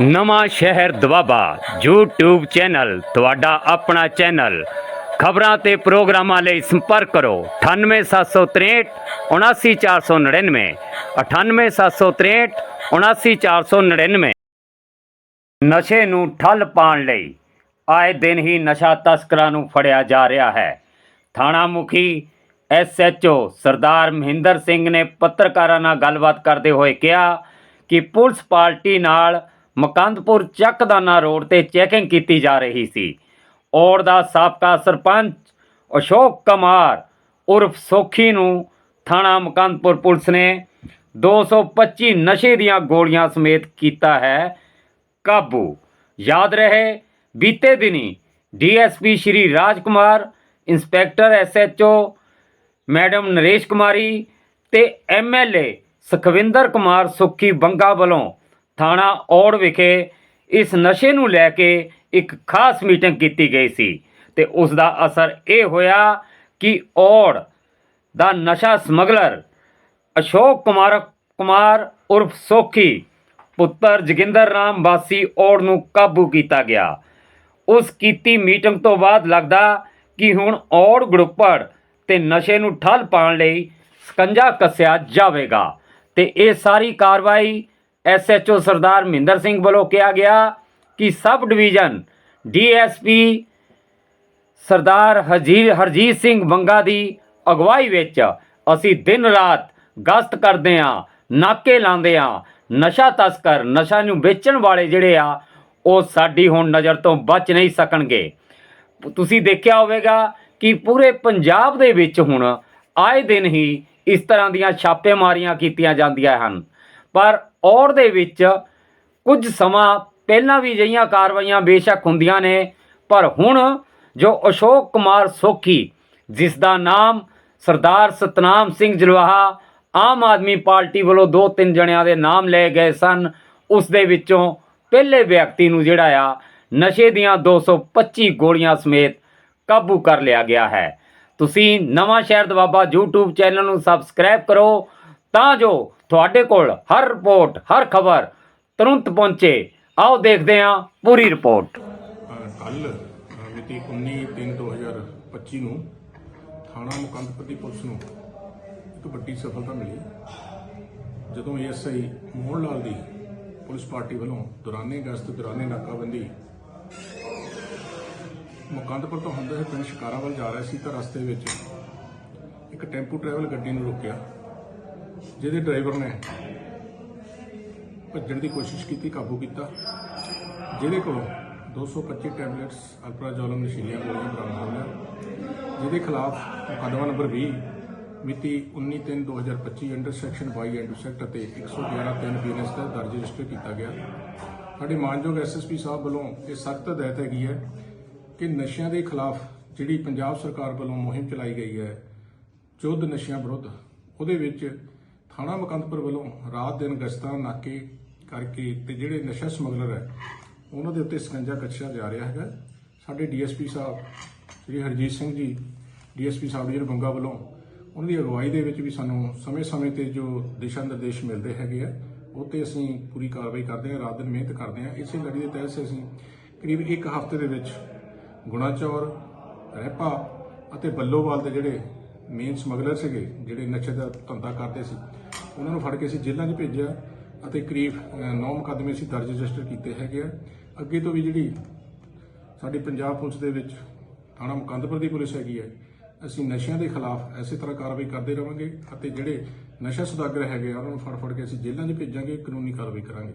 ਨਵਾਂ ਸ਼ਹਿਰ Doaba, YouTube channel, ਤੁਹਾਡਾ ਆਪਣਾ ਚੈਨਲ। ਖਬਰਾਂ ਤੇ ਪ੍ਰੋਗਰਾਮਾਂ ਲਈ ਸੰਪਰਕ ਕਰੋ 98763 79499 98763 79499 ਨਸ਼ੇ ਨੂੰ ਠੱਲ ਪਾਉਣ ਲਈ ਆਏ ਦਿਨ ਹੀ ਨਸ਼ਾ ਤਸਕਰਾਂ ਨੂੰ ਫੜਿਆ ਜਾ ਰਿਹਾ ਹੈ। ਥਾਣਾ ਮੁਖੀ ਐਸਐਚਓ ਸਰਦਾਰ ਮਹਿੰਦਰ ਸਿੰਘ ਨੇ ਪੱਤਰਕਾਰਾਂ ਨਾਲ ਗੱਲਬਾਤ ਕਰਦੇ ਹੋਏ ਕਿਹਾ ਕਿ ਪੁਲਿਸ ਪਾਰਟੀ ਨਾਲ ਮਕੰਦਪੁਰ ਚੱਕਦਾਨਾ ਰੋਡ ਤੇ ਚੈਕਿੰਗ ਕੀਤੀ ਜਾ ਰਹੀ ਸੀ। ਔੜ ਦਾ ਸਾਬਕਾ ਸਰਪੰਚ ਅਸ਼ੋਕ ਕੁਮਾਰ ਉਰਫ ਸੋਖੀ ਨੂੰ ਥਾਣਾ ਮਕੰਦਪੁਰ ਪੁਲਿਸ ਨੇ 225 ਨਸ਼ੇ ਦੀਆਂ ਗੋਲੀਆਂ ਸਮੇਤ ਕੀਤਾ ਹੈ ਕਾਬੂ। ਯਾਦ ਰਹੇ, ਬੀਤੇ ਦਿਨੀ DSP Shri Rajkumar, inspector SHO madam Naresh Kumari ਤੇ ਐਮਐਲਏ ਸੁਖਵਿੰਦਰ ਕੁਮਾਰ ਸੁੱਖੀ ਬੰਗਾ ਵੱਲੋਂ ਥਾਣਾ ਔੜ ਵਿਖੇ ਇਸ ਨਸ਼ੇ ਨੂੰ ਲੈ ਕੇ ਇੱਕ ਖਾਸ ਮੀਟਿੰਗ ਕੀਤੀ ਗਈ ਸੀ ਤੇ ਉਸ ਦਾ ਅਸਰ ਇਹ ਹੋਇਆ ਕਿ ਔੜ ਦਾ ਨਸ਼ਾ ਸਮਗਲਰ ਅਸ਼ੋਕ ਕੁਮਾਰ ਕੁਮਾਰ ਉਰਫ ਸੋਖੀ ਪੁੱਤਰ ਜੋਗਿੰਦਰ ਰਾਮ ਵਾਸੀ ਔੜ ਨੂੰ ਕਾਬੂ ਕੀਤਾ ਗਿਆ। ਉਸ ਕੀਤੀ ਮੀਟਿੰਗ ਤੋਂ ਬਾਅਦ ਲੱਗਦਾ ਕਿ ਹੁਣ ਔੜ ਗੜੁੱਪੜ ਤੇ ਨਸ਼ੇ ਨੂੰ ਠੱਲ ਪਾਉਣ ਲਈ ਸਕੰਜਾ ਕੱਸਿਆ ਜਾਵੇਗਾ ਤੇ ਇਹ ਸਾਰੀ ਕਾਰਵਾਈ ਐਸਐਚਓ ਸਰਦਾਰ ਮਹਿੰਦਰ ਸਿੰਘ ਵੱਲੋਂ ਕਿਹਾ ਗਿਆ ਕਿ ਸਬ ਡਿਵੀਜ਼ਨ ਡੀਐਸਪੀ ਸਰਦਾਰ ਹਜੀਰ ਹਰਜੀਤ ਸਿੰਘ ਬੰਗਾ ਦੀ ਅਗਵਾਈ ਵਿੱਚ ਅਸੀਂ ਦਿਨ ਰਾਤ ਗਸ਼ਤ ਕਰਦੇ ਹਾਂ, ਨਾਕੇ ਲਾਉਂਦੇ ਹਾਂ, ਨਸ਼ਾ ਤਸਕਰ, ਨਸ਼ਾ ਨੂੰ ਵੇਚਣ ਵਾਲੇ ਜਿਹੜੇ ਆ, ਉਹ ਸਾਡੀ ਹੁਣ ਨਜ਼ਰ ਤੋਂ ਬਚ ਨਹੀਂ ਸਕਣਗੇ। ਤੁਸੀਂ ਦੇਖਿਆ ਹੋਵੇਗਾ ਕਿ ਪੂਰੇ ਪੰਜਾਬ ਦੇ ਵਿੱਚ ਹੁਣ ਆਏ ਦਿਨ ਹੀ ਇਸ ਤਰ੍ਹਾਂ ਦੀਆਂ ਛਾਪੇਮਾਰੀਆਂ ਕੀਤੀਆਂ ਜਾਂਦੀਆਂ ਹਨ। ਪਰ ਔਰ ਦੇ ਵਿੱਚ ਕੁਝ ਸਮਾਂ ਪਹਿਲਾਂ ਵੀ ਅਜਿਹੀਆਂ ਕਾਰਵਾਈਆਂ ਬੇਸ਼ੱਕ ਹੁੰਦੀਆਂ ਨੇ, ਪਰ ਹੁਣ ਜੋ ਅਸ਼ੋਕ ਕੁਮਾਰ ਸੋਖੀ, ਜਿਸ ਦਾ ਨਾਮ ਸਰਦਾਰ ਸਤਨਾਮ ਸਿੰਘ ਜਲਵਾਹਾ ਆਮ ਆਦਮੀ ਪਾਰਟੀ ਵੱਲੋਂ ਦੋ ਤਿੰਨ ਜਣਿਆਂ ਦੇ ਨਾਮ ਲਏ ਗਏ ਸਨ, ਉਸ ਦੇ ਵਿੱਚੋਂ ਪਹਿਲੇ ਵਿਅਕਤੀ ਨੂੰ ਜਿਹੜਾ ਆ, ਨਸ਼ੇ ਦੀਆਂ 225 ਗੋਲੀਆਂ ਸਮੇਤ ਕਾਬੂ ਕਰ ਲਿਆ ਗਿਆ ਹੈ। ਤੁਸੀਂ ਨਵਾਂ ਸ਼ਹਿਰ ਦਵਾਬਾ YouTube ਚੈਨਲ ਨੂੰ ਸਬਸਕ੍ਰਾਈਬ ਕਰੋ ਤਾਂ ਜੋ ਤੁਹਾਡੇ ਕੋਲ ਹਰ ਰਿਪੋਰਟ, ਹਰ ਖਬਰ ਤੁਰੰਤ ਪਹੁੰਚੇ। ਆਓ ਦੇਖਦੇ ਹਾਂ ਪੂਰੀ ਰਿਪੋਰਟ। ਕੱਲ ਮਿਤੀ 19/3/2025 ਨੂੰ ਥਾਣਾ ਮੁਕੰਦਪੁਰ ਦੀ ਪੁਲਿਸ ਨੂੰ ਇੱਕ ਵੱਡੀ ਸਫਲਤਾ ਮਿਲੀ। ਜਦੋਂ ਐਸਆਈ ਮੋਹਨ ਲਾਲ ਦੀ ਪੁਲਿਸ ਪਾਰਟੀ ਵੱਲੋਂ ਦੌਰਾਨੇ ਗਸ਼ਤ, ਦੌਰਾਨੇ ਨਾਕਾਬੰਦੀ ਮੁਕੰਦਪੁਰ ਤੋਂ ਹੁੰਦੇ ਹੋਏ ਪਿੰਡ ਸ਼ਿਕਾਰਾ ਵੱਲ ਜਾ ਰਿਹਾ ਸੀ ਤਾਂ ਰਸਤੇ ਵਿੱਚ ਇੱਕ ਟੈਂਪੂ ਟਰੈਵਲ ਗੱਡੀ ਨੂੰ ਰੋਕਿਆ। ਜਿਹਦੇ ਡਰਾਈਵਰ ਨੇ ਭੱਜਣ ਦੀ ਕੋਸ਼ਿਸ਼ ਕੀਤੀ, ਕਾਬੂ ਕੀਤਾ। ਜਿਹਦੇ ਕੋਲੋਂ 225 ਟੈਬਲੇਟਸ ਅਲਪਰਾਜ਼ੋਲਮ ਨਸ਼ੀਲੀਆਂ ਗੋਲੀਆਂ ਬਰਾਮਦ ਹੋਈਆਂ ਜਿਹਦੇ ਖਿਲਾਫ ਮੁਕੱਦਮਾ ਨੰਬਰ 20 ਮਿਤੀ 19/3/2025 ਅੰਡਰ ਸੈਕਸ਼ਨ 22 ਐਂਡ ਸੈਕਟ ਅਤੇ 111/3 ਬੀਐਨਐਸ ਦਾ ਦਰਜ ਰਜਿਸਟਰ ਕੀਤਾ ਗਿਆ। ਸਾਡੇ ਮਾਨਯੋਗ ਐਸਐਸਪੀ ਸਾਹਿਬ ਵੱਲੋਂ ਇਹ ਸਖਤ ਹਦਾਇਤ ਹੈਗੀ ਹੈ ਕਿ ਨਸ਼ਿਆਂ ਦੇ ਖਿਲਾਫ ਜਿਹੜੀ ਪੰਜਾਬ ਸਰਕਾਰ ਵੱਲੋਂ ਮੁਹਿੰਮ ਚਲਾਈ ਗਈ ਹੈ ਯੁੱਧ ਨਸ਼ਿਆਂ ਵਿਰੁੱਧ, ਉਹਦੇ ਵਿੱਚ ਥਾਣਾ ਮਕੰਦਪੁਰ ਵੱਲੋਂ ਰਾਤ ਦਿਨ ਗਸ਼ਤਾਂ ਨਾਕੇ ਕਰਕੇ ਤੇ ਜਿਹੜੇ ਨਸ਼ਾ ਸਮਗਲਰ ਹੈ, ਉਹਨਾਂ ਦੇ ਉੱਤੇ ਸਕੰਜਾ ਕੱਛਿਆ ਜਾ ਰਿਹਾ ਹੈਗਾ। ਸਾਡੇ ਡੀਐਸਪੀ ਸਾਹਿਬ, ਸ੍ਰੀ ਹਰਜੀਤ ਸਿੰਘ ਜੀ, ਡੀਐਸਪੀ ਸਾਹਿਬ ਜੀ ਬੰਗਾ ਵੱਲੋਂ, ਉਹਨਾਂ ਦੀ ਅਗਵਾਈ ਦੇ ਵਿੱਚ ਵੀ ਸਾਨੂੰ ਸਮੇਂ-ਸਮੇਂ ਤੇ ਜੋ ਦਿਸ਼ਾ ਨਿਰਦੇਸ਼ ਮਿਲਦੇ ਹੈਗੇ ਆ, ਉਹ ਤੇ ਅਸੀਂ ਪੂਰੀ ਕਾਰਵਾਈ ਕਰਦੇ ਹਾਂ, ਰਾਤ ਦਿਨ ਮਿਹਨਤ ਕਰਦੇ ਹਾਂ। ਇਸੇ ਲੜੀ ਦੇ ਤਹਿਤ ਅਸੀਂ ਕਰੀਬ ਇੱਕ ਹਫ਼ਤੇ ਦੇ ਵਿੱਚ ਗੁਣਾਚੌਰ ਰਹਿਪਾ ਅਤੇ ਬੱਲੋਵਾਲ ਦੇ ਜਿਹੜੇ ਮੇਨ ਸਮਗਲਰ ਸੀਗੇ, ਜਿਹੜੇ ਨਸ਼ੇ ਦਾ ਧੰਦਾ ਕਰਦੇ ਸੀ। ਉਹਨਾਂ ਨੂੰ ਫੜ ਕੇ ਅਸੀਂ ਜੇਲ੍ਹਾਂ 'ਚ ਭੇਜਿਆ ਅਤੇ ਕਰੀਬ 9 ਮੁਕੱਦਮੇ ਅਸੀਂ ਦਰਜ ਰਜਿਸਟਰ ਕੀਤੇ ਹੈਗੇ ਆ। ਅੱਗੇ ਤੋਂ ਵੀ ਜਿਹੜੀ ਸਾਡੀ ਪੰਜਾਬ ਪੁਲਿਸ ਦੇ ਵਿੱਚ ਥਾਣਾ ਮੁਕੰਦਪੁਰ ਦੀ ਪੁਲਿਸ ਹੈਗੀ ਹੈ, ਅਸੀਂ ਨਸ਼ਿਆਂ ਦੇ ਖਿਲਾਫ ਐਸੇ ਤਰ੍ਹਾਂ ਕਾਰਵਾਈ ਕਰਦੇ ਰਵਾਂਗੇ ਅਤੇ ਜਿਹੜੇ ਨਸ਼ਾ ਸੁਦਾਗਰ ਹੈਗੇ ਆ, ਉਹਨਾਂ ਨੂੰ ਫੜ ਫੜ ਕੇ ਅਸੀਂ ਜੇਲ੍ਹਾਂ 'ਚ ਭੇਜਾਂਗੇ, ਕਾਨੂੰਨੀ ਕਾਰਵਾਈ ਕਰਾਂਗੇ।